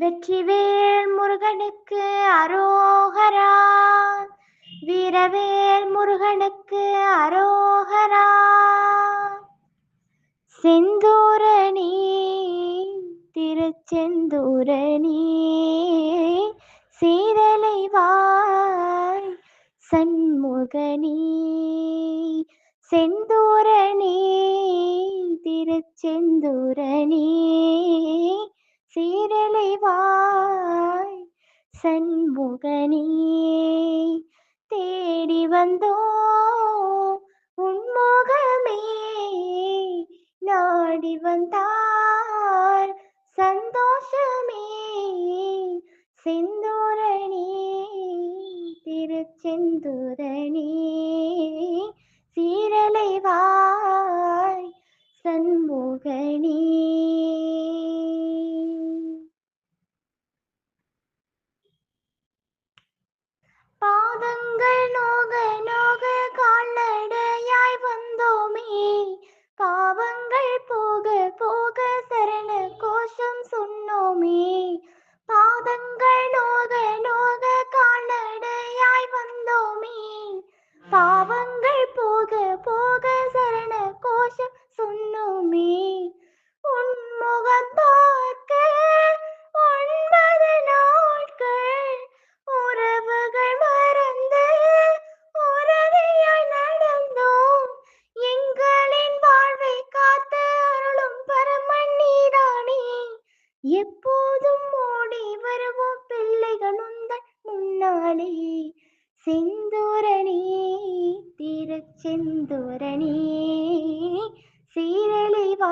வெற்றிவேல் முருகனுக்கு அரோகரா. வீரவேல் முருகனுக்கு அரோகரா. செந்தூரணி திருச்செந்தூரணி. சீரலைவாய் சண்முகனி. செந்தூரணி திருச்செந்தூரணி. சீரலை வாய் தேடி வந்தோ உன்முகமே நாடி வந்தார் சந்தோஷமே. செந்தூரணி திருச்செந்தூரணி. பாதங்கள் நோக நோக செந்தூரணி திருச்செந்தூரணி சீரழிவாய்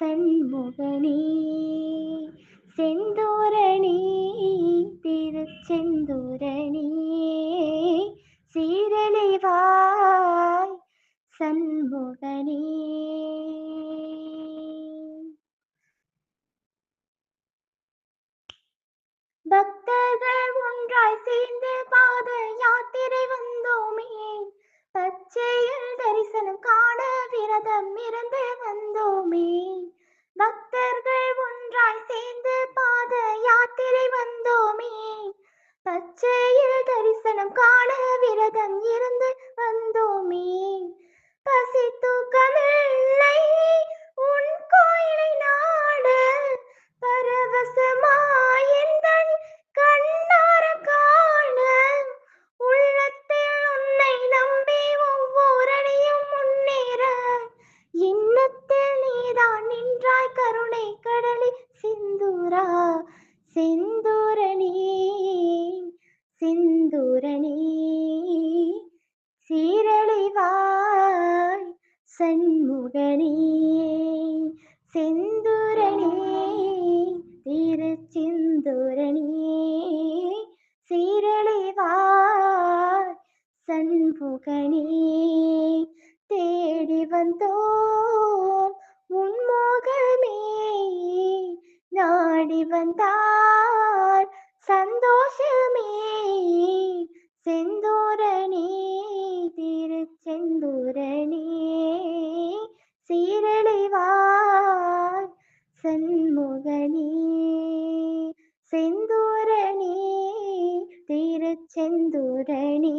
சண்முகனே. ஒன்றாய் சேர்ந்து பாத யாத்திரை வந்தோமே. பச்சையில் தரிசனம் காண விரதம் இருந்து வந்தோமே. பக்தர்கள் ஒன்றாய் சேர்ந்து பாத யாத்திரை வந்தோமே. பச்சையில் தரிசனம் காண விரதம் நின்றாய் கருணை கடலி சிந்தூரா செந்தூரணி சிந்தூரணி சீரலை வாய் சண்முகனி செந்தூரணி திருச்சிந்தூரணி சீரலை வாய் சண்முகனி தேடி வந்தோம் நாடி வந்தார். சந்தோஷமே செந்தூரணி திருச்செந்தூரணி. சீரழிவார் வாய் சண்முகனி செந்தூரணி திருச்செந்தூரணி.